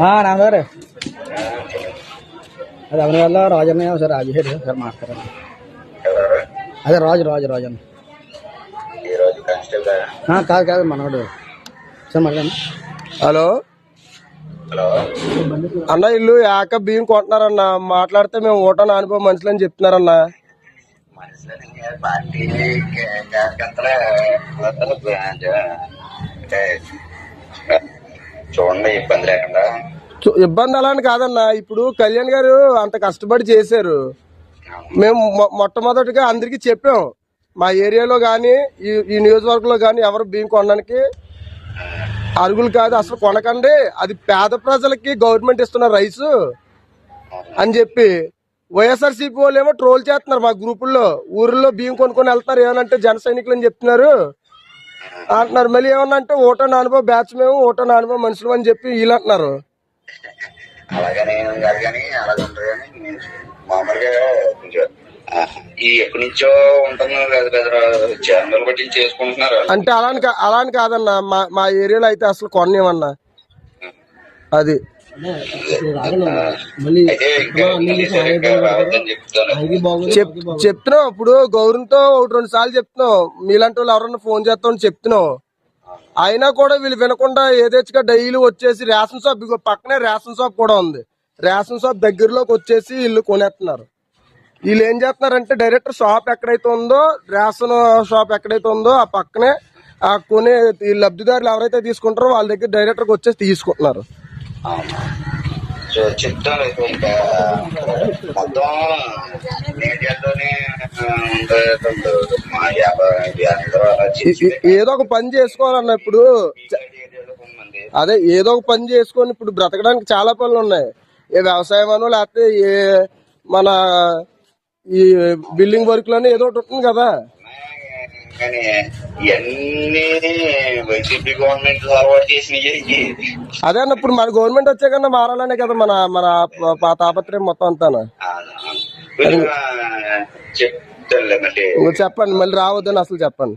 నాన్నగారు అది అవని వల్ల రాజన్న సార్ రాజశేఖర్ సార్ మాట్లాడారు అదే రాజు రాజు రాజు అన్న కాదు కాదు మనోడు సార్ మళ్ళీ హలో హలో అన్న ఇల్లు ఏక బియ్యం కొంటున్నారన్న? మాట్లాడితే మేము ఓటని అనుభవం మనుషులని చెప్తున్నారన్న? పార్టీ చూడండి ఇబ్బంది లేకుండా. ఇబ్బంది అలా అని కాదన్న. ఇప్పుడు కళ్యాణ్ గారు అంత కష్టపడి చేశారు. మేము మొట్టమొదటిగా అందరికీ చెప్పాం. మా ఏరియాలో కానీ ఈ ఈ నియోజకవర్గంలో కానీ ఎవరు బియ్యం కొనడానికి అరుగులు కాదు. అసలు కొనకండి. అది పేద ప్రజలకి గవర్నమెంట్ ఇస్తున్న రైసు అని చెప్పి వైఎస్ఆర్సీపీ వాళ్ళు ఏమో ట్రోల్ చేస్తున్నారు మా గ్రూపుల్లో. ఊర్లో బియ్యం కొనుక్కొని వెళ్తున్నారు ఏమనంటే జన సైనికులు అని చెప్తున్నారు. అంటున్నారు మళ్ళీ ఏమన్నా అంటే ఓటో నానుభవ బ్యాచ్ మేము ఓటో నానుభవ మనుషులు అని చెప్పి వీళ్ళు అంటున్నారు. అలాగని ఏం కాదు కానీ అలాగ ఉండదు కానీ మామూలుగా కొంచెం ఆ, ఈ ఎప్పటి నుంచో ఉంటుంది పెద్ద పెద్ద ఛానల్ బట్టి చేసుకుంటున్నారు వాళ్ళు. అంటే అలా అని కా- అలా అని కాదన్న మా మా ఏరియాలో అయితే అసలు కొనేమన్నా అది. చెప్తున్నావు చెప్ చెప్తున్నాం ఇప్పుడు గౌరవంతో ఒకటి రెండు సార్లు చెప్తున్నాం మీలాంటి వాళ్ళు ఎవరన్నా ఫోన్ చేస్తామని చెప్తున్నాం అయినా కూడా వీళ్ళు వినకుండా ఏదేచ్చుగా డైలీ వచ్చేసి రేషన్ షాప్ పక్కనే రేషన్ షాప్ కూడా ఉంది. రేషన్ షాప్ దగ్గరలోకి వచ్చేసి వీళ్ళు కొనేస్తున్నారు. వీళ్ళు ఏం చేస్తున్నారంటే డైరెక్ట్ షాప్ ఎక్కడైతే ఉందో రేషన్ షాప్ ఎక్కడైతే ఉందో ఆ పక్కనే ఆ కొనే ఈ లబ్ధిదారులు ఎవరైతే తీసుకుంటారో వాళ్ళ దగ్గర డైరెక్టర్కి వచ్చేసి తీసుకుంటున్నారు. సో అయితే ఇంకా మొత్తం మీడియాలోనే మా యాభై ఏదో ఒక పని చేసుకోవాలన్న ఇప్పుడు అదే ఏదో ఒక పని చేసుకొని ఇప్పుడు బ్రతకడానికి చాలా పనులు ఉన్నాయి. ఏ వ్యవసాయం అనో లేకపోతే ఏ మన ఈ బిల్డింగ్ వర్క్లోనే ఏదో ఒకటి ఉంటుంది కదా. కానీ ఇవన్నీ వైసీపీ గవర్నమెంట్ అలవాటు చేసినవి అదే అన్న ఇప్పుడు మన గవర్నమెంట్ వచ్చాకన్నా మారాలనే కదా మన మన తాపత్రయం మొత్తం అంతా చెప్పండి మళ్ళీ రావద్దని అసలు చెప్పండి.